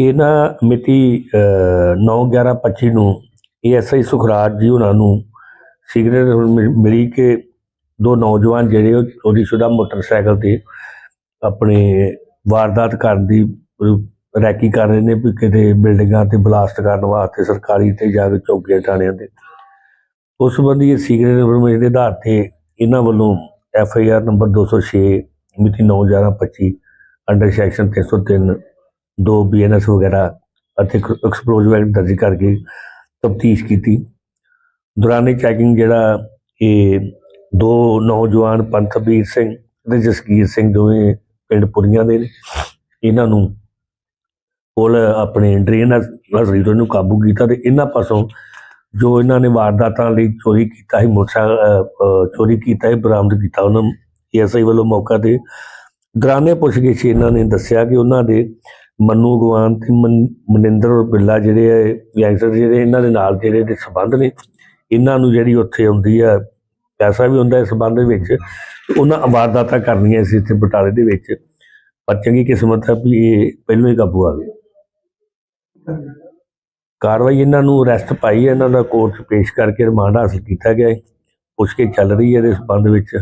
ਇਹਨਾਂ ਮਿਤੀ 9/11/25 ਨੂੰ ਏਐਸਆਈ ਸੁਖਰਾਜ ਜੀ ਉਹਨਾਂ ਨੂੰ ਸਿਗਰਟ ਮਿਲੀ ਕਿ ਦੋ ਨੌਜਵਾਨ ਜਿਹੜੇ ਉਹ ਚੋਰੀशुदा ਮੋਟਰਸਾਈਕਲ ਤੇ ਆਪਣੇ ਵਾਰਦਾਤ ਕਰਨ ਦੀ ਰੈਕੀ ਕਰ ਰਹੇ ਨੇ ਵੀ ਕਿਤੇ ਬਿਲਡਿੰਗਾਂ ਤੇ ਬਲਾਸਟ ਕਰਨ ਵਾਸਤੇ ਸਰਕਾਰੀ ਤੇ ਜਾ ਕੇ ਚੌਕੀਆਂ ਥਾਣਿਆਂ ਤੇ। ਉਸ ਸੰਬੰਧੀ ਇਹ ਸੀਕ੍ਰੇਟ ਇਨਫੋਰਮੇਸ਼ਨ ਦੇ ਆਧਾਰ ਤੇ ਇਹਨਾਂ ਵੱਲੋਂ ਐਫ ਆਈ ਆਰ ਨੰਬਰ 206 ਮਿਤੀ 9/11/25 ਅੰਡਰ ਸੈਕਸ਼ਨ 303 ਦੋ ਬੀਐਨਐਸ ਵਗੈਰਾ ਅਤੇ ਐਕਸਪਲੋਸਿਵ ਦਰਜ ਕਰਕੇ ਤਫਤੀਸ਼ ਕੀਤੀ। ਦੌਰਾਨੇ ਚੈਕਿੰਗ ਜਿਹੜਾ ਇਹ ਦੋ ਨੌਜਵਾਨ ਪੰਥਬੀਰ ਸਿੰਘ ਤੇ ਜਸਕੀਰ ਸਿੰਘ ਦੋਵੇਂ ਪਿੰਡ ਪੁਰੀਆਂ ਦੇ ਨੇ। ਇਹਨਾਂ ਨੂੰ ਪੁਲ ਆਪਣੇ ਡਰੇਨ ਨਜ਼ਰੀ ਤੋਂ ਕਾਬੂ ਕੀਤਾ ਤੇ ਇਹਨਾਂ ਪਾਸੋਂ ਜੋ ਇਹਨਾਂ ਨੇ ਵਾਰਦਾਤਾਂ ਲਈ ਚੋਰੀ ਕੀਤਾ ਸੀ, ਮੋਟਰਸਾਈਕਲ ਚੋਰੀ ਕੀਤਾ ਹੈ ਬਰਾਮਦ ਕੀਤਾ ਉਹਨਾਂ ਐਸਆਈ ਵੱਲੋਂ ਮੌਕਾ ਤੇ ਦੌਰਾਨੇ ਸੀ ਇਹਨਾਂ ਨੇ ਦੱਸਿਆ ਕਿ ਉਹਨਾਂ ਦੇ ਮੰਨੂ ਗਵਾਨ ਤੇ ਮਨਿੰਦਰ ਬਿੱਲਾ ਜਿਹੜੇ ਆ ਗੈਂਗਸਟਰ ਜਿਹੜੇ ਇਹਨਾਂ ਦੇ ਨਾਲ ਜਿਹੜੇ ਦੇ ਸਬੰਧ ਨੇ, ਇਹਨਾਂ ਨੂੰ ਜਿਹੜੀ ਉੱਥੇ ਆਉਂਦੀ ਆ, ਪੈਸਾ ਵੀ ਹੁੰਦਾ ਇਸ ਸਬੰਧ ਦੇ ਵਿੱਚ ਉਹਨਾਂ ਵਾਰਦਾਤਾਂ ਕਰਨੀਆਂ ਸੀ ਇੱਥੇ ਬਟਾਲੇ ਦੇ ਵਿੱਚ, ਪਰ ਚੰਗੀ ਕਿਸਮਤ ਹੈ ਵੀ ਇਹ ਪਹਿਲਾਂ ਹੀ ਕਾਬੂ ਆ ਗਏ। ਕਾਰਵਾਈ ਇਹਨਾਂ ਨੂੰ ਅਰੈਸਟ ਪਾਈ ਹੈ ਇਹਨਾਂ ਦਾ ਕੋਰਟ 'ਚ ਪੇਸ਼ ਕਰਕੇ ਰਿਮਾਂਡ ਹਾਸਲ ਕੀਤਾ ਗਿਆ ਹੈ ਪੁੱਛ ਕੇ ਚੱਲ ਰਹੀ ਹੈ ਇਹਦੇ ਸਬੰਧ ਵਿੱਚ।